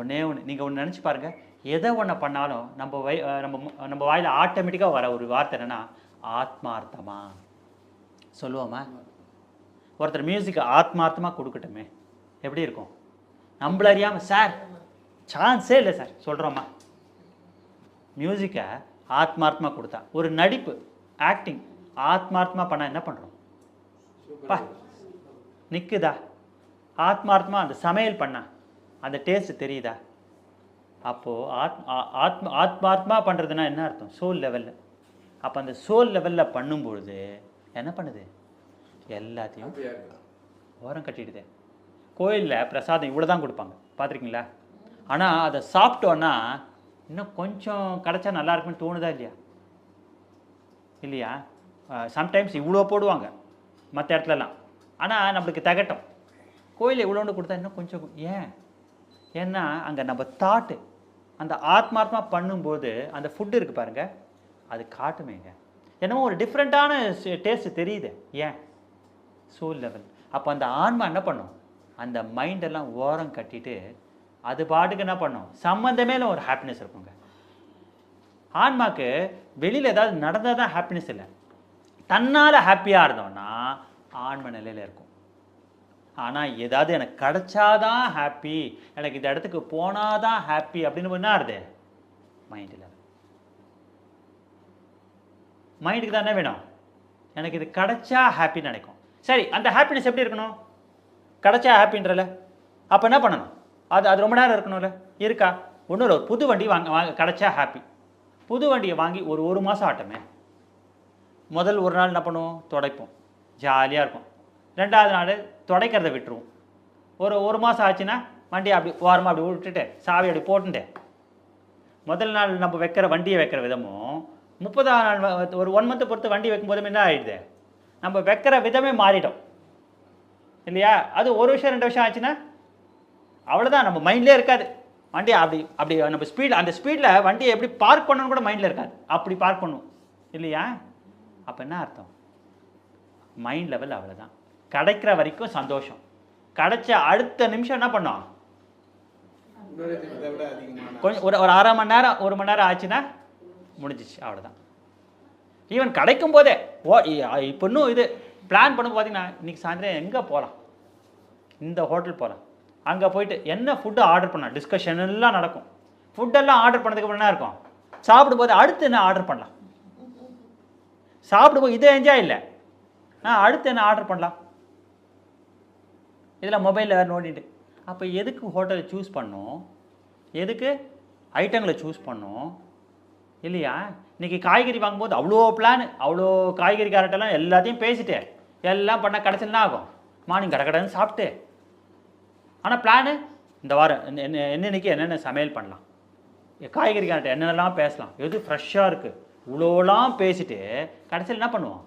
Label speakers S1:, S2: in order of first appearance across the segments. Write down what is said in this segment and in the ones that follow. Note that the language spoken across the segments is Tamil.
S1: ஒன்றே ஒன்று நீங்கள் ஒன்று நினச்சி பாருங்கள் எதை ஒன்று பண்ணாலும் நம்ம வை நம்ம நம்ம வாயில் ஆட்டோமேட்டிக்காக வர ஒரு வார்த்தை என்னென்னா ஆத்மார்த்தமா. சொல்லுவோமா? ஒருத்தர் மியூசிக் ஆத்மார்த்தமாக கொடுக்கட்டுமே. எப்படி இருக்கும்? நம்மள அறியாமல் சார் சான்ஸே இல்லை சார். சொல்கிறோமா மியூசிக்கை ஆத்மார்த்தமாக கொடுத்தா ஒரு நடிப்பு ஆக்டிங் ஆத்மார்த்தமாக பண்ணால் என்ன பண்ணுறோம் பா நிற்குதா ஆத்மார்த்தமாக அந்த சமையல் பண்ணா அந்த டேஸ்ட் தெரியுதா? அப்போது ஆத் ஆத்ம ஆத்மார்த்தமாக பண்ணுறதுனா என்ன அர்த்தம்? சோல் லெவலில் அப்போ அந்த சோல் லெவலில் பண்ணும்பொழுது என்ன பண்ணுது? எல்லாத்தையும் ஓரம் கட்டிடுது. கோயிலில் பிரசாதம் இவ்வளோ தான் கொடுப்பாங்க. பார்த்துருக்கீங்களா? ஆனால் அதை சாப்பிட்டோன்னா இன்னும் கொஞ்சம் கிடச்சா நல்லா இருக்குன்னு தோணுதா இல்லையா? இல்லையா? சம்டைம்ஸ் இவ்வளோ போடுவாங்க மற்ற இடத்துலலாம். ஆனால் நம்மளுக்கு தகட்டும். கோயில் இவ்வளோண்டு கொடுத்தா இன்னும் கொஞ்சம் ஏன்? ஏன்னா அங்கே நம்ம தாட்டு அந்த ஆத்மார்த்தமா பண்ணும்போது அந்த ஃபுட்டு இருக்குது பாருங்கள் அது காட்டுமேங்க. என்னமோ ஒரு டிஃப்ரெண்ட்டான டேஸ்ட் தெரியுது. ஏன்? சோல் லெவல் அப்போ அந்த ஆன்மா என்ன பண்ணும்? அந்த மைண்டெல்லாம் ஓரம் கட்டிட்டு அது பாட்டுக்கு என்ன பண்ணும்? சம்மந்தமே ஒரு ஹாப்பினஸ் இருக்குங்க. ஆன்மாக்கு வெளியில் ஏதாவது நடந்தால் தான் ஹாப்பினஸ் இல்லை. தன்னால் ஹாப்பியாக இருந்தோம்னா ஆன்ம நிலையில் இருக்கும். ஆனால் ஏதாவது எனக்கு கிடைச்சாதான் ஹாப்பி எனக்கு இந்த இடத்துக்கு போனால் தான் ஹாப்பி அப்படின்னு என்ன ஆறுது? மைண்டில் மைண்டுக்கு தான் என்ன வேணும்? எனக்கு இது கிடைச்சா ஹாப்பின்னு நினைக்கும். சரி அந்த ஹாப்பினஸ் எப்படி இருக்கணும்? கிடைச்சா ஹாப்பின்றல அப்போ என்ன பண்ணணும்? அது அது ரொம்ப நேரம் இருக்கணும்ல. இருக்கா? ஒன்றும் இல்லை. ஒரு புது வண்டி வாங்க வாங்க கிடைச்சா ஹாப்பி புது வண்டியை வாங்கி ஒரு ஒரு மாதம் ஆட்டமே முதல் ஒரு நாள் என்ன பண்ணுவோம்? துடைப்போம். ஜாலியாக இருக்கும் ரெண்டாவது நாள் துடைக்கிறத விட்டுருவோம். ஒரு ஒரு மாதம் ஆச்சுன்னா வண்டியை அப்படி ஓரமாக அப்படி விட்டுட்டு சாவி அப்படி போட்டுட்டேன் முதல் நாள் நம்ம வைக்கிற வண்டியை வைக்கிற விதமும் முப்பதாம் நாள் ஒரு ஒன் மந்த்தை பொறுத்து வண்டி வைக்கும்போது என்ன ஆகிடுது நம்ம வைக்கிற விதமே மாறிட்டோம் இல்லையா? அது ஒரு வருஷம் ரெண்டு வருஷம் ஆச்சுன்னா அவ்வளோதான் நம்ம மைண்ட்லேயே இருக்காது. வண்டி அப்படி அப்படி நம்ம ஸ்பீட் அந்த ஸ்பீடில் வண்டியை எப்படி பார்க் பண்ணணும்னு கூட மைண்டில் இருக்காது. அப்படி பார்க் பண்ணும். இல்லையா? அப்போ என்ன அர்த்தம்? மைண்ட் லெவல் அவ்வளோதான் கிடைக்கிற வரைக்கும் சந்தோஷம். கிடைச்ச அடுத்த நிமிஷம் என்ன பண்ணோம்? கொஞ்சம் ஒரு ஒரு அரை மணி நேரம் ஒரு மணி நேரம் ஆச்சுன்னா முடிஞ்சிச்சு அவ்வளோதான் ஈவன் கிடைக்கும் போதே ஓ இப்போ இன்னும் இது பிளான் பண்ண பார்த்தீங்கன்னா இன்றைக்கி சாயந்தரம் எங்கே போகலாம் இந்த ஹோட்டல் போகலாம் அங்கே போயிட்டு என்ன ஃபுட்டு ஆர்டர் பண்ணலாம்? டிஸ்கஷன் எல்லாம் நடக்கும். ஃபுட்டெல்லாம் ஆர்டர் பண்ணதுக்கு என்ன இருக்கும்? சாப்பிடும்போது அடுத்து என்ன ஆர்டர் பண்ணலாம்? சாப்பிடும்போது இதே என்ஜாய் இல்லை. ஆ அடுத்து என்ன ஆர்டர் பண்ணலாம்? இதில் மொபைலில் வேறு நோண்டிட்டு. அப்போ எதுக்கு ஹோட்டலை சூஸ் பண்ணோம்? எதுக்கு? ஐட்டங்களை சூஸ் பண்ணோம்? இல்லையா? இன்னைக்கு காய்கறி வாங்கும்போது அவ்வளோ பிளான் அவ்வளோ காய்கறி கேரட்டெல்லாம் எல்லாத்தையும் பேசிட்டு எல்லாம் பண்ண கடைசியில் என்ன ஆகும்? மார்னிங் கடை கடைன்னு சாப்பிட்டு. ஆனால் பிளானு இந்த வாரம் என்ன- என்ன என்னன்னைக்கு என்னென்ன சமையல் பண்ணலாம்? காய்கறி கேரட் என்னென்னலாம் பேசலாம்? எது ஃப்ரெஷ்ஷாக இருக்குது இவ்வளோலாம் பேசிட்டு கடைசியில் என்ன பண்ணுவோம்?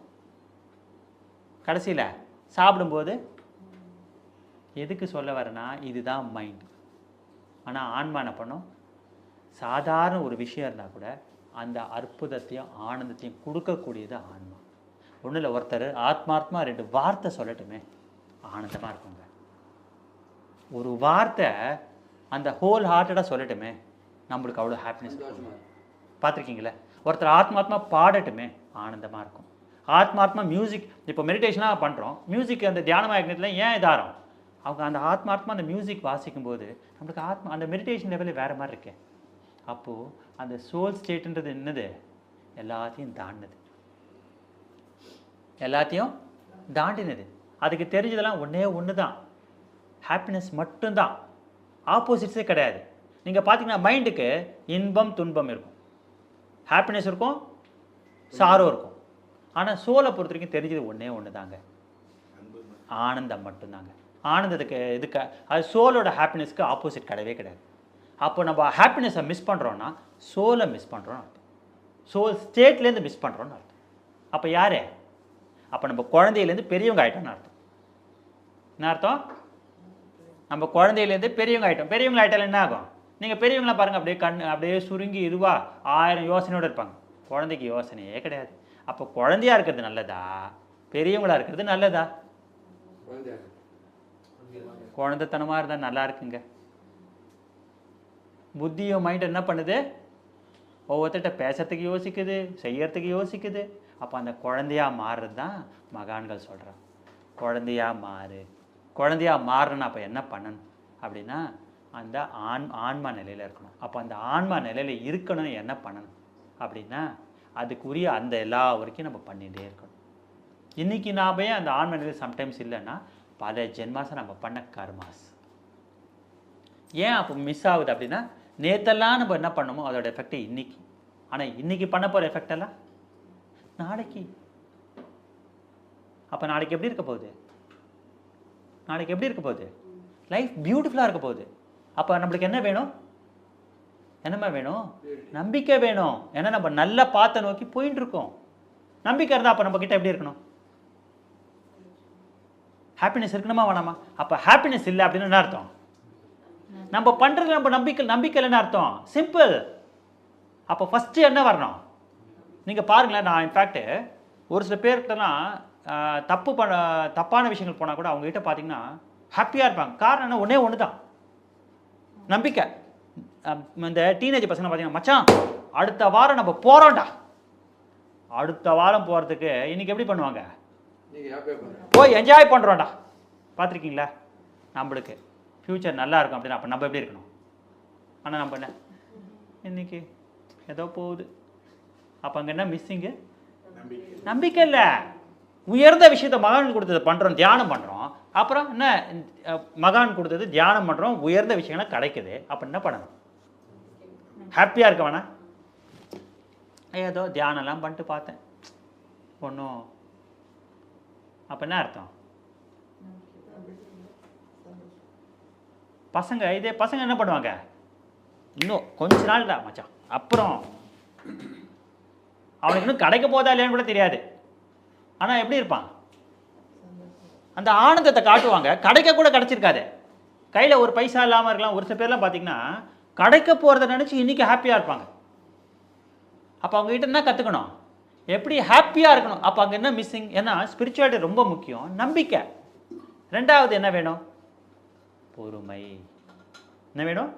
S1: கடைசியில் சாப்பிடும்போது எதுக்கு சொல்ல வரேன்னா இதுதான் மைண்ட் ஆனால் ஆன்மா என்ன பண்ணும்? சாதாரண ஒரு விஷயம் இருந்தால் கூட அந்த அற்புதத்தையும் ஆனந்தத்தையும் கொடுக்கக்கூடியது ஆன்மா. ஒன்றும் இல்லை ஒருத்தர் ஆத்மார்த்தமாக ரெண்டு வார்த்தை சொல்லட்டுமே. ஆனந்தமாக இருக்குங்க. ஒரு வார்த்தை அந்த ஹோல் ஹார்ட்டடாக சொல்லட்டுமே. நம்மளுக்கு அவ்வளோ ஹாப்பினஸ் பார்த்துருக்கீங்களே? ஒருத்தர் ஆத்மாத்மா பாடட்டுமே ஆனந்தமாக இருக்கும். ஆத்மாத்மா மியூசிக் இப்போ மெடிடேஷனாக பண்ணுறோம் மியூசிக் அந்த தியானமா யக்னத்தில் ஏன் இதாகிறோம் அவங்க அந்த ஆத்மாத்மா அந்த மியூசிக் வாசிக்கும்போது நம்மளுக்கு ஆத்மா அந்த மெடிடேஷன் லெவலே வேறு மாதிரி இருக்கே. அப்போது அந்த சோல் ஸ்டேட்டுன்றது என்னது? எல்லாத்தையும் தாண்டினது எல்லாத்தையும் தாண்டினது. அதுக்கு தெரிஞ்சதெல்லாம் ஒன்றே ஒன்று தான் ஹாப்பினஸ் மட்டும்தான் ஆப்போசிட்ஸே கிடையாது. நீங்கள் பார்த்தீங்கன்னா மைண்டுக்கு இன்பம் துன்பம் இருக்கும். ஹாப்பினஸ் இருக்கும் சாரோ இருக்கும். ஆனால் சோலை பொறுத்த வரைக்கும் தெரிஞ்சது ஒன்றே ஒன்று தாங்க. ஆனந்தம் மட்டும்தாங்க. ஆனந்தத்துக்கு இதுக்கு அது சோலோட ஹாப்பினஸ்க்கு ஆப்போசிட் கிடையவே கிடையாது. அப்போ நம்ம ஹாப்பினஸை மிஸ் பண்ணுறோன்னா சோலை மிஸ் பண்ணுறோன்னு அர்த்தம். சோல் ஸ்டேட்லேருந்து மிஸ் பண்ணுறோன்னு அர்த்தம். அப்போ யார்? அப்போ நம்ம குழந்தையிலேருந்து பெரியவங்க ஆகிட்டோம்னு அர்த்தம். என்ன அர்த்தம்? நம்ம குழந்தையிலேருந்து பெரியவங்க ஆகிட்டோம் பெரியவங்க ஆகிட்டால என்ன ஆகும்? நீங்கள் பெரியவங்களாம் பாருங்கள் அப்படியே கண் அப்படியே சுருங்கி இதுவா ஆயிரம் யோசனையோடு இருப்பாங்க. குழந்தைக்கு யோசனையே கிடையாது. அப்போ குழந்தையா இருக்கிறது நல்லதா? பெரியவங்களா இருக்கிறது நல்லதா? குழந்தைத்தனமாக இருந்தால் நல்லா இருக்குங்க. புத்தியும் மைண்ட் என்ன பண்ணுது? ஒவ்வொருத்தட்ட பேசுறதுக்கு யோசிக்குது செய்யறதுக்கு யோசிக்குது. அப்போ அந்த குழந்தையாக மாறுறது தான் மகான்கள் சொல்கிறான் குழந்தையாக மாறு. குழந்தையாக மாறணும் அப்போ என்ன பண்ணணும்? அப்படின்னா அந்த ஆண் ஆன்மா நிலையில் இருக்கணும். அப்போ அந்த ஆன்மா நிலையில் இருக்கணும்னு என்ன பண்ணணும்? அப்படின்னா அதுக்குரிய அந்த எல்லா வரைக்கும் நம்ம பண்ணிகிட்டே இருக்கணும். இன்னைக்கு நாம ஏன் அந்த ஆன்ம நிலையில் சம்டைம்ஸ் இல்லைன்னா பல ஜென்மாசை நம்ம பண்ண கர்மாஸ். ஏன் அப்போ மிஸ் ஆகுது அப்படின்னா நேத்தெல்லாம் நம்ம என்ன பண்ணோமோ அதோட எஃபெக்ட் இன்னைக்கு. ஆனால் இன்னைக்கு பண்ண போகிற எஃபெக்ட் எல்லாம் நாளைக்கு. அப்போ நாளைக்கு எப்படி இருக்க போகுது? நாளைக்கு எப்படி இருக்க போகுது? லைஃப் பியூட்டிஃபுல்லாக இருக்க போகுது. அப்போ நம்மளுக்கு என்ன வேணும்? என்னம்மா வேணும்? நம்பிக்கை வேணும். ஏன்னா நம்ம நல்ல பார்த்த நோக்கி போயிட்டு இருக்கோம் நம்பிக்கை இருந்தால் அப்போ நம்ம கிட்ட எப்படி இருக்கணும்? ஹாப்பினஸ் இருக்கணுமா வேணாமா? அப்போ ஹாப்பினஸ் இல்லை அப்படின்னு என்ன அர்த்தம்? நம்ம பண்ணுறது நம்ம நம்பிக்கை நம்பிக்கை இல்லைன்னு அர்த்தம். சிம்பிள் அப்போ ஃபஸ்ட்டு என்ன வரணும்? நீங்கள் பாருங்களேன் நான் இன்ஃபேக்ட்டு ஒரு சில பேர்கிட்டலாம் தப்பு பண்ண தப்பான விஷயங்கள் போனால் கூட அவங்ககிட்ட பார்த்தீங்கன்னா ஹாப்பியாக இருப்பாங்க. காரணம் என்ன? ஒன்றே ஒன்று தான் நம்பிக்கை இந்த டீனேஜ் பசங்க பார்த்தீங்கன்னா மச்சான் அடுத்த வாரம் நம்ம போகிறோம்டா அடுத்த வாரம் போகிறதுக்கு இன்னைக்கு எப்படி பண்ணுவாங்க? போய் என்ஜாய் பண்ணுறோம்டா பார்த்துருக்கீங்களா? நம்மளுக்கு ஃப்யூச்சர் நல்லா இருக்கும் அப்படின்னு அப்போ நம்ம எப்படி இருக்கணும்? ஆனால் நம்ம என்ன? இன்னைக்கு ஏதோ போகுது. அப்போ அங்கே என்ன மிஸ்ஸிங்கு
S2: நம்பிக்கை.
S1: நம்பிக்கை இல்லை. உயர்ந்த விஷயத்த மகான் கொடுத்தது பண்ணுறோம் தியானம் பண்ணுறோம் அப்புறம் என்ன மகான் கொடுத்தது தியானம் பண்ணுறோம் உயர்ந்த விஷயங்கள்லாம் கிடைக்குது. அப்போ என்ன பண்ணணும்? ஹாப்பியாக இருக்க வேணா ஏதோ தியானம்லாம் பண்ணிட்டு பார்த்தேன். ஒன்றும் அப்போ என்ன அர்த்தம்? பசங்க இதே பசங்க என்ன பண்ணுவாங்க? இன்னும் கொஞ்ச நாள் தான் மச்சான். அப்புறம் அவனுக்கு இன்னும் கிடைக்க போதா இல்லையான்னு கூட தெரியாது. ஆனால் எப்படி இருப்பான்? அந்த ஆனந்தத்தை காட்டுவாங்க. கிடைக்க கூட கிடைச்சிருக்காது. கையில் ஒரு பைசா இல்லாமல் இருக்கலாம். ஒரு சில பேர்லாம் பார்த்தீங்கன்னா கிடைக்க போகிறத நினச்சி இன்றைக்கி ஹாப்பியாக இருப்பாங்க. அப்போ அவங்ககிட்ட என்ன கற்றுக்கணும் எப்படி ஹாப்பியாக இருக்கணும்? அப்போ அங்கே என்ன மிஸ்ஸிங் ஏன்னா ஸ்பிரிச்சுவாலிட்டி ரொம்ப முக்கியம். நம்பிக்கை. ரெண்டாவது என்ன வேணும்? பொறுமை. என்ன வேணும்?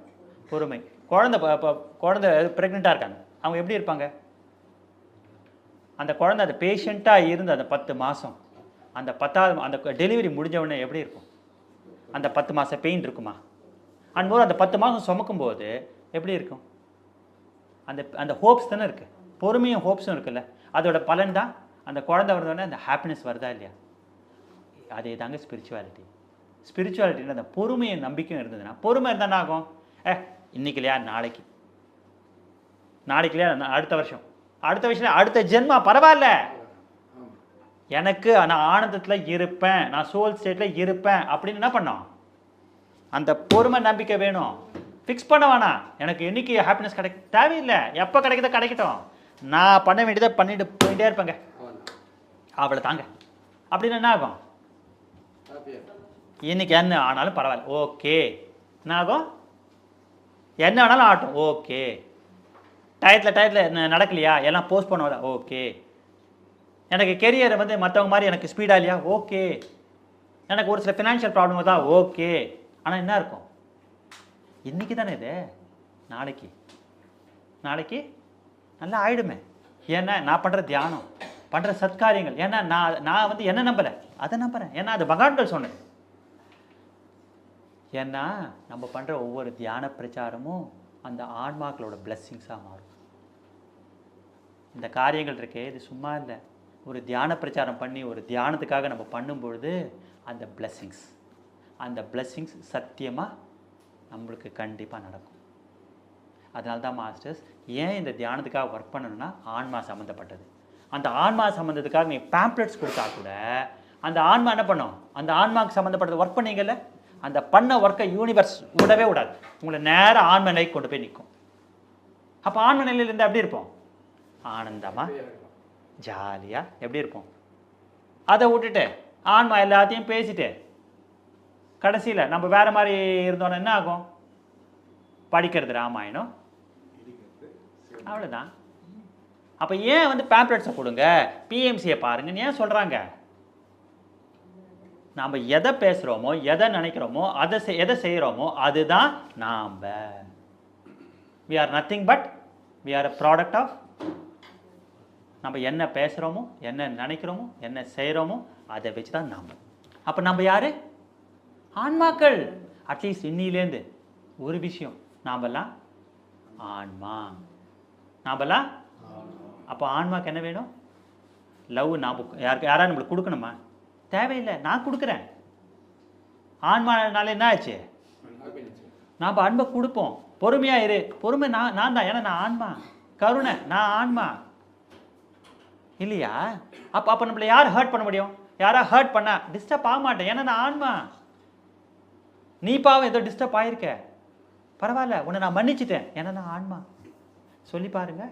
S1: பொறுமை. குழந்தை ப- குழந்தை ப்ரெக்னெண்ட்டாக இருக்காங்க. அவங்க எப்படி இருப்பாங்க? அந்த குழந்தை அந்த பேஷண்ட்டாக இருந்து அந்த பத்து மாதம் அந்த பத்தாவது அந்த டெலிவரி முடிஞ்சவுடனே எப்படி இருக்கும்? அந்த பத்து மாதம் பெயின் இருக்குமா? அன்போது அந்த பத்து மாதம் சுமக்கும்போது எப்படி இருக்கும்? அந்த அந்த ஹோப்ஸ் தானே இருக்குது பொறுமையும் ஹோப்ஸும் இருக்குல்ல. அதோட பலன் தான் அந்த குழந்தை வந்தோடனே அந்த ஹாப்பினஸ் வருதா இல்லையா? அதே தாங்க ஸ்பிரிச்சுவாலிட்டி ஸ்பிரிச்சுவாலிட்டின்னு அந்த பொறுமையும் நம்பிக்கையும் இருந்ததுன்னா பொறுமை இருந்தால் என்ன ஆகும்? ஏ இன்னைக்கு இல்லையா? நாளைக்கு. நாளைக்கு இல்லையா? அடுத்த வருஷம். அடுத்த வருஷம் அடுத்த ஜென்மா பரவாயில்ல. எனக்கு நான் ஆனந்தத்தில் இருப்பேன். நான் சோல் ஸ்டேட்டில் இருப்பேன். அப்படின்னு என்ன பண்ணோம்? அந்த பொறுமை நம்பிக்கை வேணும். ஃபிக்ஸ் பண்ண வேணாம். எனக்கு என்னைக்கு ஹாப்பினஸ் கிடைக்க தேவையில்லை. எப்போ கிடைக்குதோ கிடைக்கட்டும். நான் பண்ண வேண்டியதை பண்ணிட்டு போயிட்டே இருப்பேங்க. அவளை தாங்க. அப்படின்னு என்ன ஆகும்? இன்னைக்கு என்ன ஆனாலும் பரவாயில்ல. ஓகே. என்ன ஆகும்? என்ன ஆனாலும் ஆட்டும். ஓகே. டயத்தில் டயத்தில் நடக்கலையா? எல்லாம் போஸ்ட் பண்ணுவதா ஓகே. எனக்கு கெரியரை வந்து மற்றவங்க மாதிரி எனக்கு ஸ்பீடாக இல்லையா? ஓகே. எனக்கு ஒரு சில ஃபினான்ஷியல் ப்ராப்ளம் தான் ஓகே. ஆனால் என்ன இருக்கும்? இன்னைக்கு தானே இது? நாளைக்கு. நாளைக்கு நல்லா ஆயிடுமே. ஏன்னா நான் பண்ணுற தியானம் பண்ணுற சத்காரியங்கள் ஏன்னா நான் நான் வந்து என்ன நம்பலை? அதை நம்புகிறேன் ஏன்னா அது பகவான்கள் சொன்னது. ஏன்னா நம்ம பண்ணுற ஒவ்வொரு தியான பிரச்சாரமும் அந்த ஆன்மாக்களோட பிளஸ்ஸிங்ஸாக மாறும். இந்த காரியங்கள் இருக்கே இது சும்மா இல்லை. ஒரு தியான பிரச்சாரம் பண்ணி ஒரு தியானத்துக்காக நம்ம பண்ணும்பொழுது அந்த பிளஸ்ஸிங்ஸ் அந்த பிளஸ்ஸிங்ஸ் சத்தியமாக நம்மளுக்கு கண்டிப்பாக நடக்கும். அதனால தான் மாஸ்டர்ஸ் ஏன் இந்த தியானத்துக்காக ஒர்க் பண்ணணும்னா ஆன்மா சம்மந்தப்பட்டது அந்த ஆன்மா சம்மந்தத்துக்காக நீ பேம்ப்ளெட்ஸ் கொடுத்தா கூட அந்த ஆன்மா என்ன பண்ணும்? அந்த ஆன்மாவுக்கு சம்மந்தப்பட்டது ஒர்க் பண்ணீங்கல்ல? அந்த பண்ண ஒர்க்கை யூனிவர்ஸ் விடவே விடாது. உங்களை நேரா ஆன்ம நிலைக்கு கொண்டு போய் நிற்கும். அப்போ ஆன்ம நிலையில இருந்தால் எப்படி இருப்போம்? ஆனந்தமாக ஜாலியாக எப்படி இருப்போம்? அதை விட்டுட்டு ஆன்மா எல்லாத்தையும் பேசிட்டு கடைசியில் நம்ம வேற மாதிரி இருந்தோன்னா என்ன ஆகும்? படிக்கிறது ராமாயணம் அவ்வளோதான் அப்போ ஏன் வந்து பேம்ப்ளெட்ஸை கொடுங்க? பிஎம்சியை பாருங்கன்னு ஏன் சொல்கிறாங்க நாம் எதை பேசுகிறோமோ எதை நினைக்கிறோமோ அதை செய்- எதை செய்கிறோமோ அதுதான் நாம். We are nothing but we are a product of நம்ம என்ன பேசுகிறோமோ என்ன நினைக்கிறோமோ என்ன செய்கிறோமோ அதை வச்சு தான் நாம். அப்போ நம்ம யார்? ஆன்மாக்கள். அட்லீஸ்ட் இன்னிலேருந்து ஒரு விஷயம். நாமெல்லாம் ஆன்மா. நாபலா? அப்போ ஆன்மாக்கு என்ன வேணும்? லவ் நான் யாருக்கு யாராவது நம்மளுக்கு கொடுக்கணுமா? தேவையில்லை நான் கொடுக்குறேன். ஆன்மானால என்ன ஆச்சு? நாம் அன்பை கொடுப்போம். பொறுமையாக இரு. பொறுமை நான் நான் தான். ஏன்னா நான் ஆன்மா. கருணை நான் ஆன்மா. இல்லையா? அப்போ அப்போ நம்மளை யார் ஹர்ட் பண்ண முடியும்? யாராக ஹர்ட் பண்ணா? டிஸ்டர்ப் ஆக மாட்டேன். ஏன்னா நான் ஆன்மா. நீ பாவம் ஏதோ டிஸ்டர்ப் ஆயிருக்க. பரவாயில்ல. உன்னை நான் மன்னிச்சிட்டேன். ஏன்னா நான் ஆன்மா. சொல்லி பாருங்க.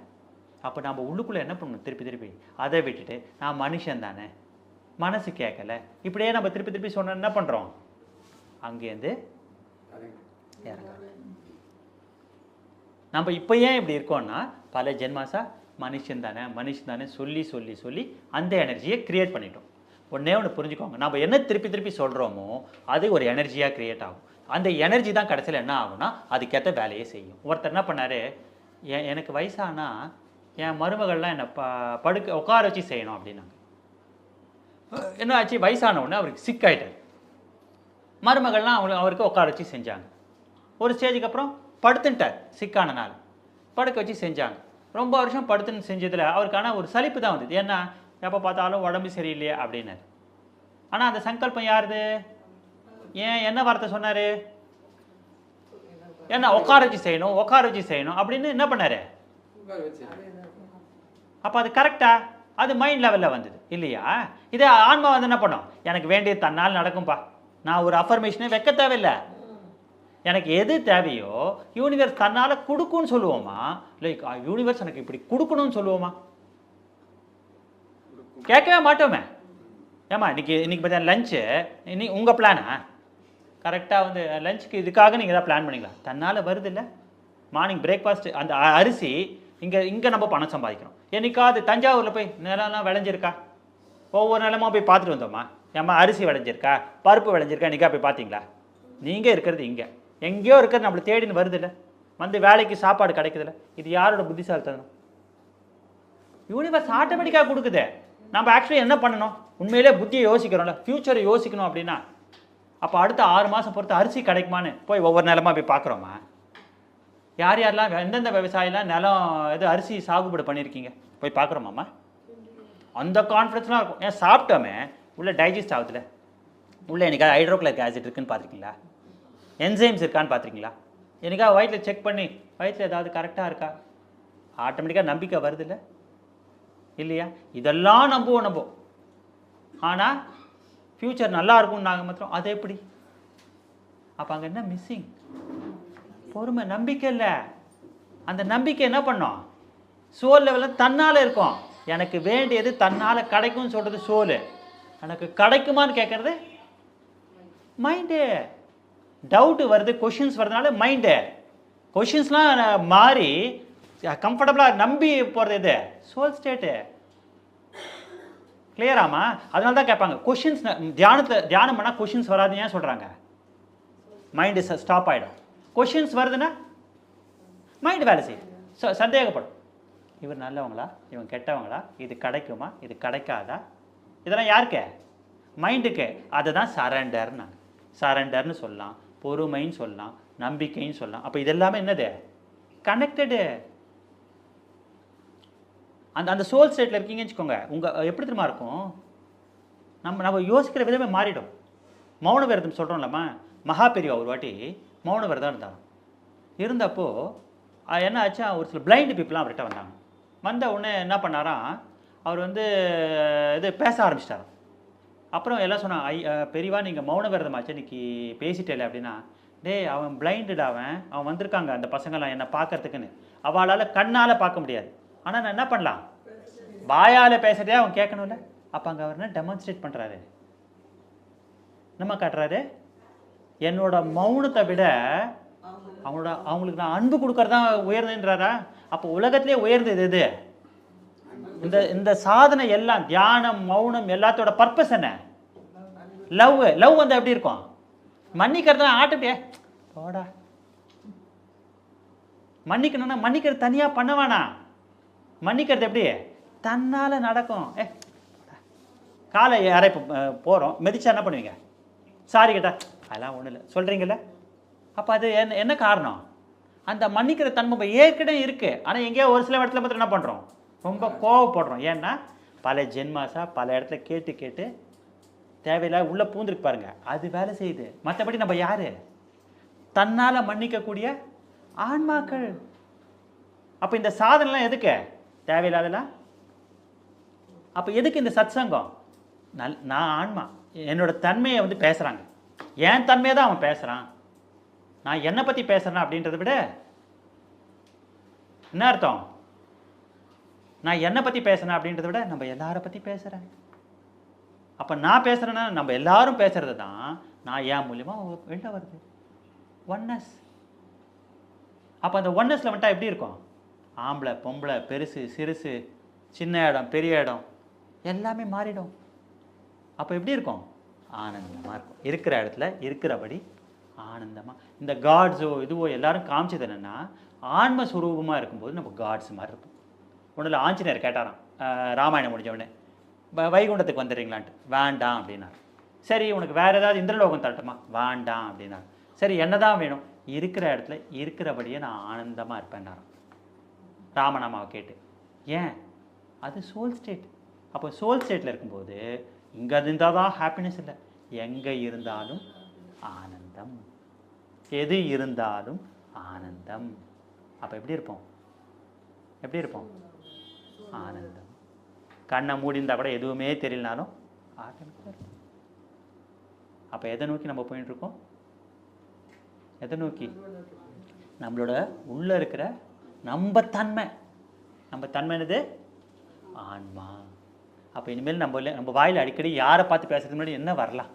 S1: அப்போ நம்ம உள்ளுக்குள்ளே என்ன பண்ணணும்? திருப்பி திருப்பி. அதை விட்டுட்டு நான் மனுஷன் தானே. மனசு கேட்கல இப்படியே நம்ம திருப்பி திருப்பி சொன்ன என்ன பண்ணுறோம் அங்கேருந்து இறங்க நம்ம இப்போ ஏன் இப்படி இருக்கோம்னா பல ஜென்மாசா மனுஷன் தானே மனுஷன் தானே சொல்லி சொல்லி சொல்லி அந்த எனர்ஜியை கிரியேட் பண்ணிட்டோம். ஒன்றே ஒன்று புரிஞ்சுக்கோங்க. நம்ம என்ன திருப்பி திருப்பி சொல்கிறோமோ அது ஒரு எனர்ஜியாக கிரியேட் ஆகும். அந்த எனர்ஜி தான் கடைசியில் என்ன ஆகும்னா அதுக்கேற்ற வேலையை செய்யும். ஒருத்தர் என்ன பண்ணார்? எனக்கு வயசானா என் மருமகள்லாம் என்னை ப படுக்க உட்கார வச்சு செய்யணும் அப்படின்னாங்க. என்ன ஆச்சு? வயசான உடனே அவருக்கு சிக் ஆகிட்டார் மருமகள்லாம் அவங்க அவருக்கு உட்கார வச்சு செஞ்சாங்க. ஒரு ஸ்டேஜுக்கு அப்புறம் படுத்துன்ட்டார் சிக்கான நாள். படுக்க வச்சு செஞ்சாங்க. ரொம்ப வருஷம் படுத்துன்னு செஞ்சதில் அவருக்கான ஒரு சலிப்பு தான் வந்தது. ஏன்னா எப்போ பார்த்தாலும் உடம்பு சரியில்லையே அப்படின்னாரு. ஆனால் அந்த சங்கல்பம் யாருது? ஏன் என்ன வார்த்தை சொன்னார்? ஏன்னா உட்கார வச்சு செய்யணும் உட்கார வச்சு செய்யணும் அப்படின்னு என்ன பண்ணாரு? அப்போ அது கரெக்டா அது மைண்ட் லெவலில் வந்தது. இல்லையா? இதே ஆன்மா வந்து என்ன பண்ணும்? எனக்கு வேண்டிய தன்னால் நடக்கும்பா. நான் ஒரு அஃபர்மேஷனே வைக்க தேவையில்லை. எனக்கு எது தேவையோ யூனிவர்ஸ் தன்னால் கொடுக்கும்னு சொல்லுவோமா? லைக் யூனிவர்ஸ் எனக்கு இப்படி கொடுக்கணும்னு சொல்லுவோமா? கேட்கவே மாட்டோமே. ஏமா இன்னைக்கு இன்னைக்கு பார்த்தா லஞ்சு இன்னைக்கு உங்கள் பிளானா கரெக்டாக வந்து லஞ்சுக்கு இதுக்காக நீங்கள் எதாவது பிளான் பண்ணிக்கலாம் தன்னால் வருது இல்லை மார்னிங் பிரேக்ஃபாஸ்ட் அந்த அரிசி இங்கே இங்கே நம்ம பணம் சம்பாதிக்கிறோம் என்னைக்காவது தஞ்சாவூரில் போய் நிலம்லாம் விளைஞ்சிருக்கா? ஒவ்வொரு நிலமும் போய் பார்த்துட்டு வந்தோமா? ஏம்மா அரிசி விளைஞ்சிருக்கா? பருப்பு விளைஞ்சிருக்கா? இன்றைக்கா போய் பார்த்தீங்களா? நீங்கள் இருக்கிறது இங்கே. எங்கேயோ இருக்கிறது நம்மளை தேடின்னு வருது இல்லை வந்து வேலைக்கு சாப்பாடு கிடைக்குதுல்ல. இது யாரோட புத்திசாலித்தனம்? யூனிவர்ஸ் ஆட்டோமேட்டிக்காக கொடுக்குது. நம்ம ஆக்சுவலி என்ன பண்ணணும்? உண்மையிலே புத்தியை யோசிக்கிறோம்ல. ஃப்யூச்சரை யோசிக்கணும் அப்படின்னா அப்போ அடுத்த ஆறு மாதம் பொறுத்து அரிசி கிடைக்குமான்னு போய் ஒவ்வொரு நிலமாக போய் பார்க்குறோமா யார் யாரெல்லாம் எந்தெந்த விவசாயிலாம் நிலம் இது அரிசி சாகுபடி பண்ணியிருக்கீங்க போய் பார்க்குறோமாம்மா அந்த கான்ஃபிடன்ஸ்லாம் இருக்கும். ஏன் சாப்பிட்டோமே? உள்ளே டைஜஸ்ட் ஆகுதுல. உள்ளே எனக்காவது ஹைட்ரோக்ளிக் ஆசிட் இருக்குன்னு பார்த்துருக்கீங்களா என்சைம்ஸ் இருக்கான்னு பார்த்துருக்கீங்களா என்னைக்கா வயிற்றில் செக் பண்ணி வயிற்றில் ஏதாவது கரெக்டாக இருக்கா? ஆட்டோமேட்டிக்காக நம்பிக்கை வருதில்ல? இல்லையா? இதெல்லாம் நம்புவோம் நம்புவோம் ஆனால் ஃப்யூச்சர் நல்லா இருக்கும்னு நாங்கள் மாத்திரம் அது எப்படி? அப்போ அங்கே என்ன மிஸ்ஸிங் பொறுமை நம்பிக்கை இல்லை. அந்த நம்பிக்கை என்ன பண்ணோம்? சோல் லெவலில் தன்னால் இருக்கும். எனக்கு வேண்டியது தன்னால் கிடைக்கும்னு சொல்கிறது சோல். எனக்கு கிடைக்குமான்னு கேட்குறது மைண்டு டவுட்டு வருது கொஷின்ஸ் வரதுனால மைண்டு கொஷின்ஸ்லாம் மாறி கம்ஃபர்டபுளாக நம்பி போகிறது இது சோல் ஸ்டேட்டு கிளியராமா அதனால தான் கேட்பாங்க. கொஷின்ஸ் தியானத்தை தியானம் பண்ணால் கொஷின்ஸ் வராதுன்னு ஏன் சொல்கிறாங்க மைண்டு ஸ்டாப் ஆகிடும் கொஷின்ஸ் வருதுன்னா மைண்டு வேலை செய்யும். ஸோ சந்தேகப்படும். இவர் நல்லவங்களா? இவன் கெட்டவங்களா? இது கிடைக்குமா? இது கிடைக்காதா? இதெல்லாம் யாருக்கு? மைண்டுக்கு அதுதான் சரண்டர்னு சரண்டர்னு சொல்லலாம். பொறுமைன்னு சொல்லலாம். நம்பிக்கைன்னு சொல்லலாம். அப்போ இதெல்லாமே என்னது? கனெக்டடு அந்த அந்த சோல் ஸ்டேட்டில் இருக்கீங்கன்னு வச்சுக்கோங்க. உங்கள் எப்படி தெரியுமா இருக்கும்? நம்ம நம்ம யோசிக்கிற விதமே மாறிடும். மௌன விரதம் சொல்கிறோம்லம்மா மகா பெரியவா ஒரு வாட்டி மௌன விரதம் இருந்தாங்க இருந்தப்போ என்ன ஆச்சு? ஒரு சில பிளைண்ட் பீப்புளாம் அவர்கிட்ட வந்தாங்க. வந்த உடனே என்ன பண்ணாராம்? அவர் வந்து இது பேச ஆரம்பிச்சிட்டார் அப்புறம் எல்லாம் சொன்னான் ஐ பெரியவா நீங்கள் மௌன விரதம் ஆச்சு இன்னைக்கு பேசிட்டேல அப்படின்னா டேய் அவன் பிளைண்டட் அவன். அவன் வந்திருக்காங்க அந்த பசங்களாம் என்னை பார்க்கறதுக்குன்னு. அவளால் கண்ணால் பார்க்க முடியாது. ஆனால் நான் என்ன பண்ணலாம்? வாயால் பேசுகிறதே அவன் கேட்கணும்ல. அப்போ அங்கே அவர் என்ன டெமான்ஸ்ட்ரேட் பண்ணுறாரு என்னம்மா காட்டுறாரு? என்னோட மௌனத்தை விட அவனோட அவங்களுக்கு நான் அன்பு கொடுக்கறது உயர்ந்துன்றாரா அப்போ உலகத்திலே உயர்ந்தது எது? இந்த இந்த சாதனை எல்லாம் தியானம் மௌனம் எல்லாத்தோட பர்பஸ் என்ன? லவ். லவ் வந்து எப்படி இருக்கும்? மன்னிக்கிறது ஆட்டுட்டே போடா. மன்னிக்கணும்னா மன்னிக்கிறது தனியாக பண்ண வேணாம். மன்னிக்கிறது எப்படி? தன்னால் நடக்கும். ஏ காலை யாரை இப்போ போகிறோம் மிதிச்சா என்ன பண்ணுவீங்க? சாரி கேட்டா அதெல்லாம் ஒன்றும் இல்லை. சொல்கிறீங்கள அப்போ அது என்ன என்ன காரணம்? அந்த மன்னிக்கிற தன்மை ஏற்கனவே இருக்குது ஆனால் எங்கேயோ ஒரு சில இடத்துல மட்டும் என்ன பண்ணுறோம் ரொம்ப கோவப்படுறோம். ஏன்னா பல ஜென்மாஸா பல இடத்துல கேட்டு கேட்டு தேவையில்லாத உள்ளே பூந்துருக்கு பாருங்க. அது வேலை செய்யுது. மற்றபடி நம்ம யார்? தன்னால் மன்னிக்கக்கூடிய ஆன்மாக்கள். அப்போ இந்த சாதனைலாம் எதுக்கு? தேவையில்லாதெல்லாம் அப்போ எதுக்கு இந்த சத்சங்கம்? நல் நான் ஆன்மா. என்னோட தன்மையை வந்து பேசுகிறாங்க என் தன்மையை தான் அவன் பேசுகிறான் நான் என்னை பற்றி பேசுகிறேன் அப்படின்றத விட என்ன அர்த்தம்? நான் என்னை பற்றி பேசுகிறேன் அப்படின்றத விட நம்ம எல்லாரை பற்றி பேசுகிறேன் அப்போ நான் பேசுகிறேன்னா நம்ம எல்லாரும் பேசுகிறது தான் நான் என் மூலியமாக வெளில வருது. ஒன்னஸ் அப்போ அந்த ஒன்னஸில் வந்துட்டா எப்படி இருக்கும்? ஆம்பளை பொம்பளை பெருசு சிறுசு சின்ன இடம் பெரிய இடம். எல்லாமே மாறிடும். அப்போ எப்படி இருக்கும்? ஆனந்தமாக இருக்கும். இருக்கிற இடத்துல இருக்கிறபடி ஆனந்தமாக இந்த காட்ஸோ இதுவோ எல்லாரும் காமிச்சது என்னென்னா ஆன்ம இருக்கும்போது நம்ம காட்ஸ் மாதிரி இருக்கும் ஒன்றில் ஆஞ்சநேயர் கேட்டாராம் ராமாயணம் முடிஞ்ச உடனே வ- வைகுண்டத்துக்கு வந்துடுறீங்களான்ட்டு வேண்டாம் அப்படின்னார். சரி உனக்கு வேறு ஏதாவது இந்திரலோகம் தரட்டுமா? வேண்டாம் அப்படின்னாரு. சரி என்ன தான் வேணும்? இருக்கிற இடத்துல இருக்கிறபடியே நான் ஆனந்தமாக இருப்பேன்னாராம். ராமநாமாவை கேட்டு ஏன்? அது சோல் ஸ்டேட். அப்போ சோல் ஸ்டேட்டில் இருக்கும்போது இங்கே இருந்தால் தான் ஹாப்பினஸ் இல்லை. எங்கே இருந்தாலும் ஆனந்தம். எது இருந்தாலும் ஆனந்தம். அப்போ எப்படி இருப்போம்? எப்படி இருப்போம்? ஆனந்தம். கண்ணை மூடியிருந்தா கூட எதுவுமே தெரியலனாலும் இருக்கும். அப்போ எதை நோக்கி நம்ம போயிட்டுருக்கோம் எதை நோக்கி? நம்மளோட உள்ளே இருக்கிற நம்ம தன்மை நம்ம தன்மை என்னது? ஆன்மா. அப்போ இனிமேல் நம்ம நம்ம வாயில் அடிக்கடி யாரை பார்த்து பேசுறது முன்னாடி என்ன வரலாம்?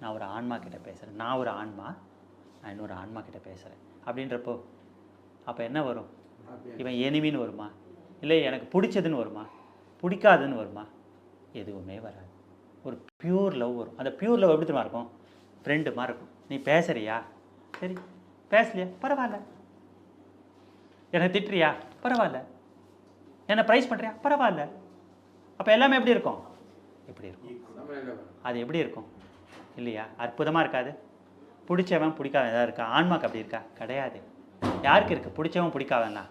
S1: நான் ஒரு ஆன்மா கிட்டே பேசுகிறேன் நான் ஒரு ஆன்மா நான் இன்னொரு ஆன்மா கிட்டே பேசுகிறேன் அப்படின்றப்போ அப்போ என்ன வரும்? இவன் எனிமின்னு வருமா? இல்லை எனக்கு பிடிச்சதுன்னு வருமா? பிடிக்காதுன்னு வருமா? எதுவுமே வராது. ஒரு பியூர் லவ் வரும். அந்த பியூர் லவ் எப்படி தெரியுமா இருக்கும்? ஃப்ரெண்டு மாதிரி இருக்கும். நீ பேசுறியா? சரி பேசலையா? பரவாயில்ல. என்னை திட்டுறியா? பரவாயில்ல. என்னை ப்ரைஸ் பண்ணுறியா பரவாயில்ல. அப்போ எல்லாமே எப்படி இருக்கும்? எப்படி இருக்கும். அது எப்படி இருக்கும்? இல்லையா? அற்புதமாக இருக்காது? பிடிச்சவன் பிடிக்காத ஏதாவது இருக்கா? ஆன்மாக்கு அப்படி இருக்கா? கிடையாது. யாருக்கு இருக்கு? பிடிச்சவன் பிடிக்காதன்னா?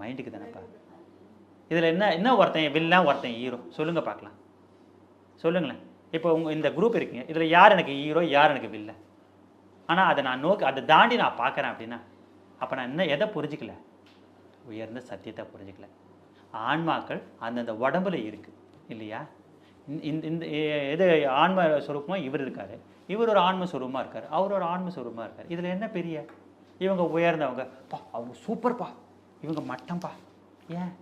S1: மைண்டுக்கு தானேப்பா. இதில் என்ன என்ன ஒருத்தன் வில்லன் ஒருத்தன் ஹீரோ சொல்லுங்க பார்க்கலாம். சொல்லுங்களேன். இப்போ உங்க இந்த குரூப் இருக்கீங்க இதில் யார் எனக்கு ஹீரோ யார் எனக்கு வில்லன் ஆனால் அதை நான் நோக்கி அதை தாண்டி நான் பார்க்குறேன் அப்படின்னா அப்போ நான் என்ன எதை புரிஞ்சிக்கல? உயர்ந்த சத்தியத்தை புரிஞ்சிக்கல. ஆன்மாக்கள் அந்தந்த உடம்புல இருக்கு இல்லையா? இந்த- இந்த இந்த எது ஆன்ம சுரூபமாக இவர் இருக்கார். இவர் ஒரு ஆன்ம சுரூபமாக இருக்கார். அவர் ஒரு ஆன்ம சுரூபமாக இருக்கார். இதில் என்ன பெரிய? இவங்க உயர்ந்தவங்க. பா அவங்க சூப்பர்ப்பா இவங்க மட்டம்ப்பா ஏன்?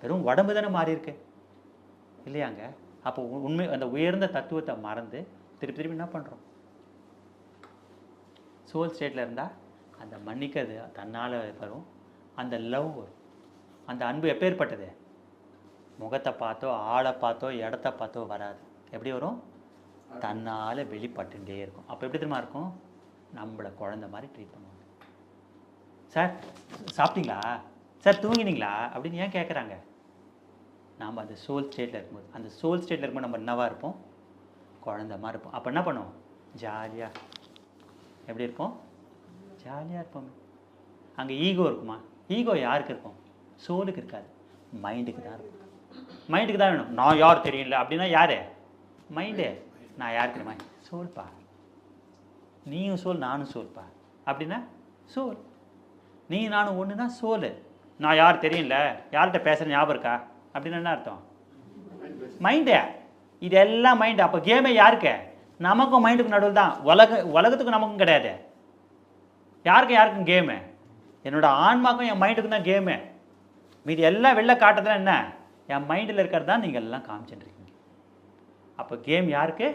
S1: வெறும் உடம்பு தானே மாறி இருக்கு. இல்லையாங்க? அப்போ உண்மை அந்த உயர்ந்த தத்துவத்தை மறந்து திருப்பி திருப்பி என்ன பண்ணுறோம் சோல் ஸ்டேட்டில் இருந்தால் அந்த மன்னிக்கிறது தன்னால் வரும். அந்த லவ் வரும். அந்த அன்பு எப்பேற்பட்டது? முகத்தை பார்த்தோ ஆளை பார்த்தோ இடத்த பார்த்தோ வராது. எப்படி வரும்? தன்னால் வெளிப்பட்டுட்டே இருக்கும். அப்போ எப்படி தெரியுமா இருக்கும்? நம்மளை குழந்த மாதிரி ட்ரீட் பண்ணுவாங்க. சார் சாப்பிட்டீங்களா? சார் தூங்கினீங்களா? அப்படின்னு ஏன் கேட்குறாங்க நாம் அந்த சோல் ஸ்டேட்டில் இருக்கும்போது அந்த சோல் ஸ்டேட்டில் இருக்கும்போது நம்ம என்னவாக இருப்போம்? குழந்த மாதிரி இருப்போம். அப்போ என்ன பண்ணுவோம்? ஜாலியாக எப்படி இருப்போம்? ஜாலியாக இருப்போம். அங்கே ஈகோ இருக்குமா? ஈகோ யாருக்கு இருக்கும்? சோலுக்கு இருக்காது. மைண்டுக்கு தான் இருக்கும். மைண்டுக்கு தான் வேணும். நான் யார் தெரியல அப்படின்னா யார்? மைண்டு நான் யார் தெரியுமா? சோல்பா நீயும் சோல் நானும் சோல்பா அப்படின்னா சோல். நீ நானும் ஒன்றுனா சோல். நான் யார் தெரியல? யார்கிட்ட பேசுகிற ஞாபகம் இருக்கா? அப்படின்னு என்ன அர்த்தம்? மைண்டு இது எல்லாம் மைண்டு அப்போ கேமே யாருக்கு? நமக்கும் மைண்டுக்கு நடுவில் தான். உலக உலகத்துக்கும் நமக்கும் கிடையாது. யாருக்கும் யாருக்கும் கேமு என்னோட ஆன்மாக்கும் என் மைண்டுக்கும் தான் கேமு மீதி எல்லாம் வெளில காட்டுறதுல என்ன? என் மைண்டில் இருக்கிறது தான் நீங்கள் எல்லாம் காமிச்சுட்டுருக்கீங்க அப்போ கேம் யாருக்கு?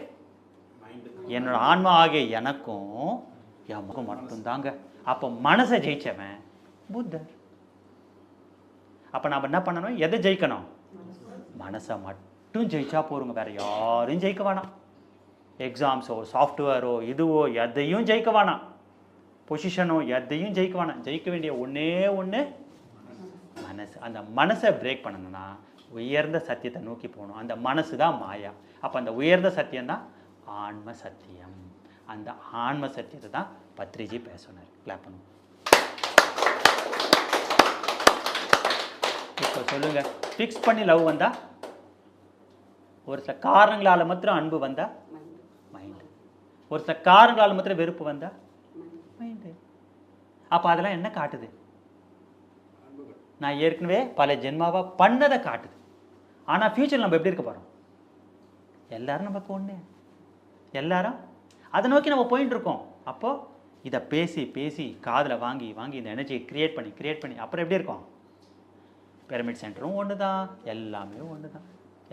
S1: என்னோட ஆன்மா ஆகிய எனக்கும் என் முகம் மட்டும்தாங்க. அப்போ மனசை ஜெயிச்சவன் புத்தர். அப்போ நாம் என்ன பண்ணணும்? எதை ஜெயிக்கணும்? மனசை மட்டும் ஜெயிச்சா போருங்க. வேற யாரும் ஜெயிக்க வேணாம். எக்ஸாம்ஸோ சாஃப்ட்வேரோ இதுவோ எதையும் ஜெயிக்க வேணாம். பொசிஷனோ எதையும் ஜெயிக்க வேணாம். ஜெயிக்க வேண்டிய ஒன்றே ஒன்று மனசு. அந்த மனசை பிரேக் பண்ணணும்னா உயர்ந்த சத்தியத்தை நோக்கி போகணும். அந்த மனசு தான் மாயா. அப்போ அந்த உயர்ந்த சத்தியம் தான் ஆன்ம சத்தியம். அந்த ஆன்ம சத்தியத்தை தான் பத்ரிஜி பேசினார். கிளாப் பண்ணுவோம் இப்போ சொல்லுங்கள் ஃபிக்ஸ் பண்ணி லவ் வந்தால் ஒரு சில காரணங்களால் மாத்திரம் அன்பு வந்தால் மைண்டு ஒரு சில காரணங்களால் மாத்திரம் வெறுப்பு வந்தால் மைண்டு அப்போ அதெல்லாம் என்ன காட்டுது? நான் ஏற்கனவே பல ஜென்மாவாக பண்ணதை காட்டுது. ஆனால் ஃப்யூச்சரில் நம்ம எப்படி இருக்க போகிறோம் எல்லாரும் நமக்கு ஒன்று எல்லாரும் அதை நோக்கி நம்ம போயிட்டு இருக்கோம். அப்போது இதை பேசி பேசி காதில் வாங்கி வாங்கி இந்த எனர்ஜியை கிரியேட் பண்ணி கிரியேட் பண்ணி அப்புறம் எப்படி இருக்கும்? பிரமிட் சென்டரும் ஒன்று தான் எல்லாமே ஒன்று தான்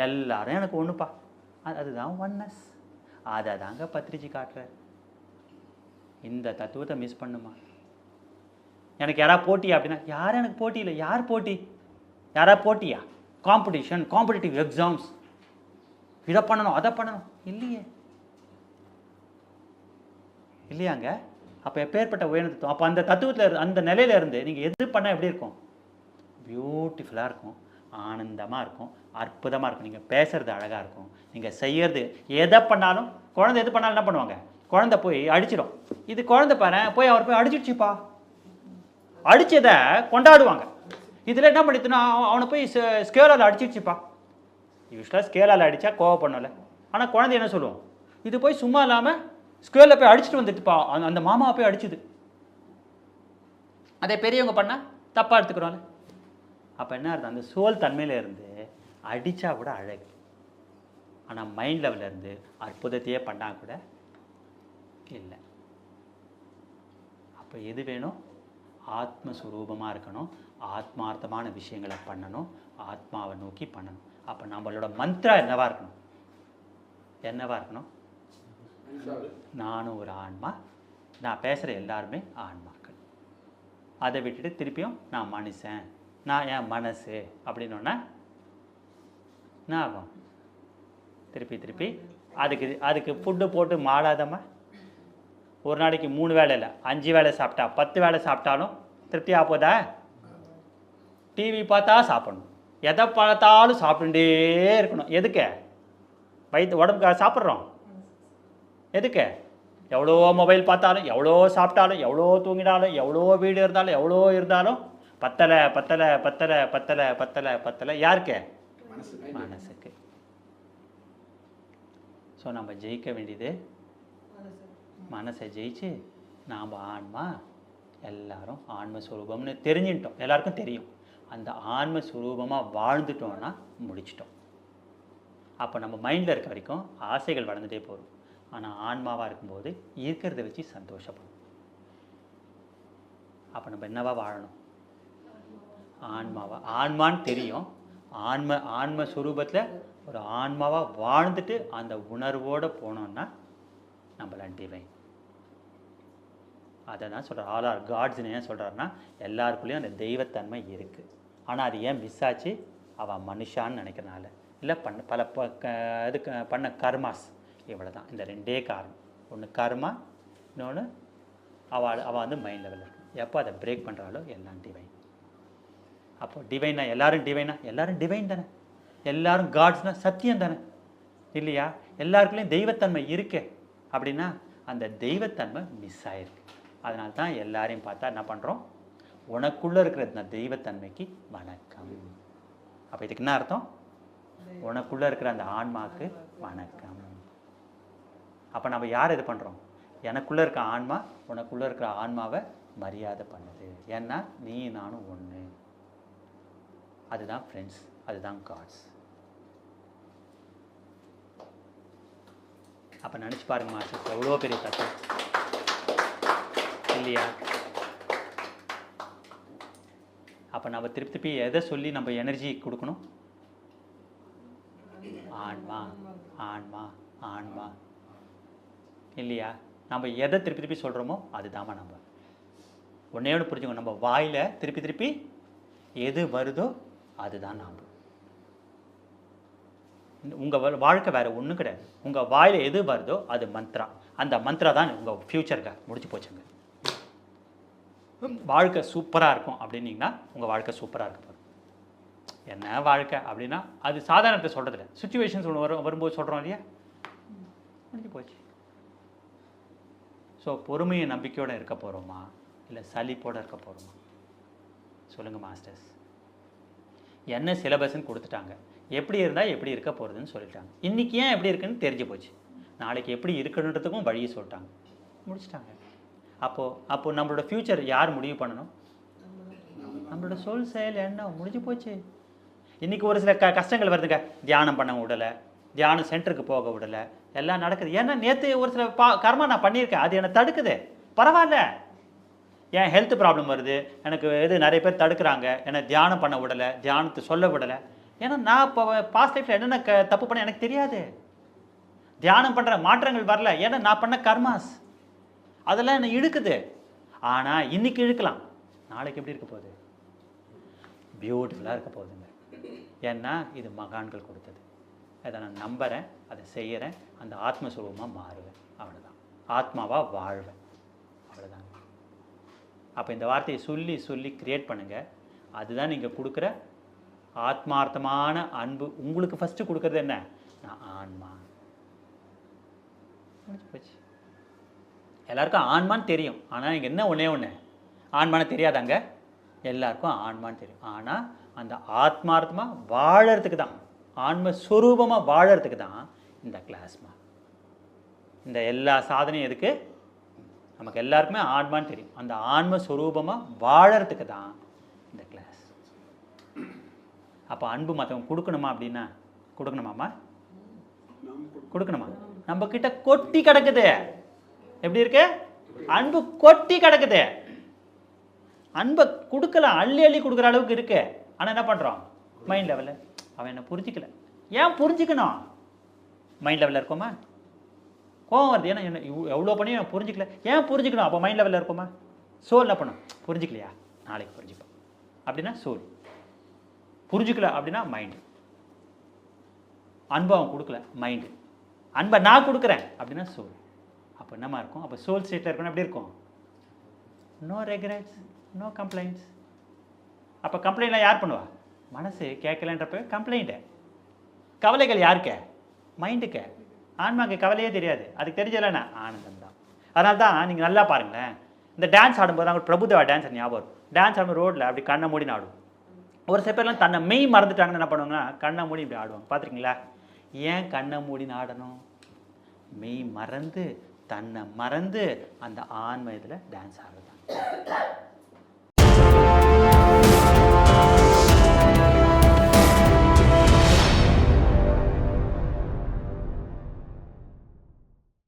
S1: எல்லாரும் எனக்கு ஒன்றுப்பா அது அதுதான் ஒன்னஸ் அதை தாங்க பத்திரிச்சு காட்டுறார். இந்த தத்துவத்தை மிஸ் பண்ணுமா? எனக்கு யாரா போட்டியா அப்படின்னா யாரும் எனக்கு போட்டி இல்லை? யார் போட்டி? யாராவது போட்டியா? காம்படிஷன் காம்படிட்டிவ் எக்ஸாம்ஸ் இதை பண்ணணும் அதை பண்ணணும். இல்லையே. இல்லையாங்க? அப்போ எப்பேற்பட்ட உயர்ந்த அப்போ அந்த தத்துவத்தில் அந்த நிலையில இருந்து நீங்கள் எது பண்ணால் எப்படி இருக்கும்? பியூட்டிஃபுல்லாக இருக்கும். ஆனந்தமாக இருக்கும். அற்புதமாக இருக்கும். நீங்கள் பேசுறது அழகாக இருக்கும். நீங்கள் செய்யறது எதை பண்ணாலும் குழந்தை எது பண்ணாலும் என்ன பண்ணுவாங்க? குழந்தை போய் அடிச்சிடும். இது குழந்தை பாரு போய் அவர் போய் அடிச்சிடுச்சுப்பா. அடித்ததை கொண்டாடுவாங்க. இதில் என்ன பண்ணிட்டுனா அவனை போய் ஸ்கேலால் அடிச்சிடுச்சுப்பா யூஸ்வலாக ஸ்கேலால் அடித்தா கோவப்படல ஆனால் குழந்தை என்ன சொல்லுவோம்? இது போய் சும்மா இல்லாமல் ஸ்கேலில் போய் அடிச்சுட்டு வந்துட்டுப்பா. அந்த- அந்த மாமாவை போய் அடிச்சுது. அதே பெரியவங்க பண்ணால் தப்பாக எடுத்துக்கிறோம்ல அப்போ என்ன இருந்தது அந்த சோல் தன்மையில் இருந்து அடித்தா கூட அழகு. ஆனால் மைண்ட் லெவலில் இருந்து அற்புதத்தையே பண்ணால் கூட இல்லை. அப்போ எது வேணும்? ஆத்மஸ்வரூபமாக இருக்கணும். ஆத்மார்த்தமான விஷயங்களை பண்ணணும். ஆத்மாவை நோக்கி பண்ணணும். அப்போ நம்மளோட மந்த்ரா என்னவாக இருக்கணும்? என்னவாக இருக்கணும்? நானும் ஒரு ஆன்மா. நான் பேசுகிற எல்லாருமே ஆன்மாக்கள். அதை விட்டுட்டு திருப்பியும் நான் மனுஷன். நான் என் மனசு அப்படின்னோன்னா நான் ஆகும்? திருப்பி திருப்பி அதுக்கு அதுக்கு ஃபுட்டு போட்டு மாடாதம்மா? ஒரு நாளைக்கு மூணு வேலை இல்லை அஞ்சு வேளை சாப்பிட்டா பத்து வேலை சாப்பிட்டாலும் திருப்தி போதா? டிவி பார்த்தா சாப்பிடணும். எதை பார்த்தாலும் சாப்பிட்டுட்டே இருக்கணும். எதுக்கு? வயிற்று உடம்புக்காக சாப்பிட்றோம். எதுக்கு? எவ்வளோ மொபைல் பார்த்தாலும் எவ்வளோ சாப்பிட்டாலும் எவ்வளோ தூங்கினாலும் எவ்வளோ வீடு இருந்தாலும் எவ்வளோ இருந்தாலும் பத்தலை பத்தலை பத்தலை பத்தலை பத்தலை பத்தலை. யாருக்கு? மனசுக்கு. ஸோ நம்ம ஜெயிக்க வேண்டியது மனசை ஜெயிச்சு நாம் ஆன்மா எல்லாரும் ஆன்ம ஸ்வரூபம்னு தெரிஞ்சுட்டோம். எல்லாருக்கும் தெரியும். அந்த ஆன்ம ஸ்வரூபமாக முடிச்சிட்டோம். அப்போ நம்ம மைண்டில் இருக்க வரைக்கும் ஆசைகள் வளர்ந்துட்டே போகும். ஆனால் ஆன்மாவாக இருக்கும்போது இருக்கிறத வச்சு சந்தோஷப்படும். அப்போ நம்ம என்னவா வாழணும்? ஆன்மாவா. ஆன்மான்னு தெரியும். ஆன்ம ஆன்மஸ்வரூபத்தில் ஒரு ஆன்மாவாக வாழ்ந்துட்டு அந்த உணர்வோடு போனோன்னா நம்மளாம் டிவைன் அதை தான் சொல்கிறார் ஆல் ஆர் காட்ஸ்னு ஏன் சொல்கிறாருன்னா எல்லாருக்குள்ளேயும் அந்த தெய்வத்தன்மை இருக்குது ஆனால் அது ஏன் மிஸ் ஆச்சு? அவன் மனுஷான்னு நினைக்கிறனால. இல்லை பண்ண பல ப க இதுக்கு பண்ண கர்மாஸ். இவ்வளோ தான் இந்த ரெண்டே காரணம். ஒன்று கர்மா இன்னொன்று அவள் அவள் வந்து மைண்ட் லெவலில் இருக்கு எப்போ அதை பிரேக் பண்ணுறாலோ எல்லாம் டிவைன் அப்போ டிவைனா எல்லோரும் டிவைனா எல்லோரும் டிவைன் தானே. எல்லோரும் காட்ஸ்னால் சத்தியம் தானே. இல்லையா? எல்லாருக்குள்ளேயும் தெய்வத்தன்மை இருக்கே. அப்படின்னா அந்த தெய்வத்தன்மை மிஸ் ஆயிருக்கு. அதனால தான் எல்லாரையும் பார்த்தா என்ன பண்ணுறோம் உனக்குள்ளே இருக்கிற தெய்வத்தன்மைக்கு வணக்கம். அப்போ இதுக்கு என்ன அர்த்தம்? உனக்குள்ளே இருக்கிற அந்த ஆன்மாவுக்கு வணக்கம். அப்போ நம்ம யார் இது பண்ணுறோம் எனக்குள்ளே இருக்க ஆன்மா உனக்குள்ளே இருக்கிற ஆன்மாவை மரியாதை பண்ணுது. ஏன்னா நீ நானும் ஒன்று அதுதான் ஃப்ரெண்ட்ஸ் அதுதான் காட்ஸ் அப்போ நினச்சி பாருங்க மாஸ்டர். எவ்வளோ பெரிய தத்துவம் இல்லையா? அப்போ நம்ம திருப்பி திருப்பி எதை சொல்லி நம்ம எனர்ஜி கொடுக்கணும்? ஆன்மா. ஆன்மா. ஆன்மா. இல்லையா? நம்ம எதை திருப்பி திருப்பி சொல்கிறோமோ அதுதாம்மா நம்ம. ஒன்றே ஒன்று புரிஞ்சுக்கணும். நம்ம வாயில் திருப்பி திருப்பி எது வருதோ அதுதான் நாம். உங்கள் வாழ்க்கை வேறு ஒன்றும் கிடையாது. உங்கள் வாயில் எது வருதோ அது மந்த்ரா. அந்த மந்த்ரா தான் உங்கள் ஃப்யூச்சருக்கு முடிச்சு போச்சுங்க. வாழ்க்கை சூப்பராக இருக்கும் அப்படின்னீங்கன்னா உங்கள் வாழ்க்கை சூப்பராக இருக்க போகுது. என்ன வாழ்க்கை அப்படின்னா அது சாதாரணத்தை சொல்கிறதில்ல சுச்சுவேஷன்ஸ் ஒன்று வரும் வரும்போது சொல்கிறோம் இல்லையா? முடிஞ்சு போச்சு. ஸோ பொறுமையை நம்பிக்கையோடு இருக்க போகிறோமா இல்லை சலிப்போடு இருக்க போகிறோமா சொல்லுங்கள் மாஸ்டர்ஸ் என்ன சிலபஸ்ன்னு கொடுத்துட்டாங்க. எப்படி இருந்தால் எப்படி இருக்க போகிறதுன்னு சொல்லிட்டாங்க. இன்றைக்கி ஏன் எப்படி இருக்குன்னு தெரிஞ்சு போச்சு. நாளைக்கு எப்படி இருக்கணுன்றதுக்கும் வழியை சொல்லிட்டாங்க. முடிச்சிட்டாங்க. அப்போது அப்போது நம்மளோட ஃப்யூச்சர் யார் முடிவு பண்ணணும்? நம்மளோட சொல் செயல் என்ன? முடிஞ்சு போச்சு. இன்றைக்கி ஒரு சில க கஷ்டங்கள் வருதுங்க. தியானம் பண்ண விடலை. தியானம் சென்டருக்கு போக விடலை. எல்லாம் நடக்குது. ஏன்னா நேற்று ஒரு சில பா கர்மா நான் பண்ணியிருக்கேன். அது என்னை தடுக்குது. பரவாயில்ல. ஏன் ஹெல்த் ப்ராப்ளம் வருது. எனக்கு இது நிறைய பேர் தடுக்கிறாங்க. என்னை தியானம் பண்ண விடலை. தியானத்தை சொல்ல விடலை. ஏன்னா நான் இப்போ பாஸ்ட் லைஃப்பில் என்னென்ன க தப்பு பண்ண எனக்கு தெரியாது. தியானம் பண்ணுற மாற்றங்கள் வரல. ஏன்னா நான் பண்ண கர்மாஸ். அதெல்லாம் என்னை இழுக்குது. ஆனால் இன்னைக்கு இழுக்கலாம். நாளைக்கு எப்படி இருக்க போகுது? பியூட்டிஃபுல்லாக இருக்க போகுதுங்க. ஏன்னா இது மகான்கள் கொடுத்தது. அதை நான் நம்புகிறேன் அதை செய்கிறேன் அந்த ஆத்மஸ்வரூபமாக மாறுவேன். அவ்வளோதான் ஆத்மாவாக வாழ்வேன். அவ்வளோதாங்க அப்போ இந்த வார்த்தையை சொல்லி சொல்லி க்ரியேட் பண்ணுங்கள் அதுதான் நீங்கள் கொடுக்குற ஆத்மார்த்தமான அன்பு உங்களுக்கு ஃபஸ்ட்டு கொடுக்குறது என்ன? நான் ஆன்மா. போச்சு. எல்லாருக்கும் ஆன்மான்னு தெரியும். ஆனால் இங்கே என்ன ஒன்றே ஒன்று ஆன்மான்னு தெரியாதாங்க? எல்லாருக்கும் ஆன்மான்னு தெரியும். ஆனால் அந்த ஆத்மார்த்தமாக வாழறதுக்கு தான் ஆன்ம ஸ்வரூபமாக வாழறதுக்கு தான் இந்த கிளாஸ்மா இந்த எல்லா சாதனையும் எதுக்கு? நமக்கு எல்லாருக்குமே ஆன்மான்னு தெரியும். அந்த ஆன்ம ஸ்வரூபமாக வாழறதுக்கு தான் இந்த கிளாஸ் அப்போ அன்பு மற்றவங்க கொடுக்கணுமா அப்படின்னா கொடுக்கணுமாம்மா? கொடுக்கணுமா? நம்ம கிட்ட கொட்டி கிடக்குது. எப்படி இருக்கு? அன்பு கொட்டி கிடக்குது. அன்பை கொடுக்கலாம் அள்ளி அள்ளி கொடுக்குற அளவுக்கு இருக்கு. ஆனால் என்ன பண்ணுறோம் மைண்ட் லெவலில் அவன் என்ன புரிஞ்சிக்கல. ஏன் புரிஞ்சுக்கணும்? மைண்ட் லெவலில் இருக்கோமா? கோவம் வருது. ஏன்னா என்ன எவ்வளோ பண்ணி அவன் புரிஞ்சிக்கல. ஏன் புரிஞ்சுக்கணும்? அப்போ மைண்ட் லெவலில் இருக்கோமா? சோல் என்ன பண்ணும் புரிஞ்சிக்கலையா? நாளைக்கு புரிஞ்சுப்போம். அப்படின்னா சோல். புரிஞ்சுக்கல அப்படின்னா மைண்டு அன்பை அவன் கொடுக்கல மைண்டு அன்பை நான் கொடுக்குறேன் அப்படின்னா சோல் அப்போ என்னமா இருக்கும்? அப்போ சோல் ஸ்டேட்டில் இருக்கணும் எப்படி இருக்கும்? நோ ரெக்ரெட்ஸ் நோ கம்ப்ளைண்ட்ஸ் அப்போ கம்ப்ளைண்ட்லாம் யார் பண்ணுவா? மனசு கேட்கலன்றப்ப கம்ப்ளைண்ட்டு கவலைகள் யாருக்க? மைண்டுக்க ஆன்மாக்கு கவலையே தெரியாது. அதுக்கு தெரிஞ்சலண்ணா ஆனந்தம் தான். அதனால தான் நீங்கள் நல்லா பாருங்களேன். இந்த டான்ஸ் ஆடும்போது அவங்க பிரபுதேவா டான்ஸ் ஞாபகம் டான்ஸ் ஆடும்போது ரோட்டில் அப்படி கண்ணை மூடி ஆடும் ஒரு சில பேர்லாம் தன்னை மெய் மறந்துட்டாங்கன்னு என்ன பண்ணுவாங்கன்னா கண்ணை மூடி இப்படி ஆடுவாங்க. பார்த்துருக்கீங்களா ஏன் கண்ணை மூடின்னு ஆடணும்? மெய் மறந்து தன்னை மறந்து அந்த ஆன்மயத்தில் டான்ஸ் ஆடுறது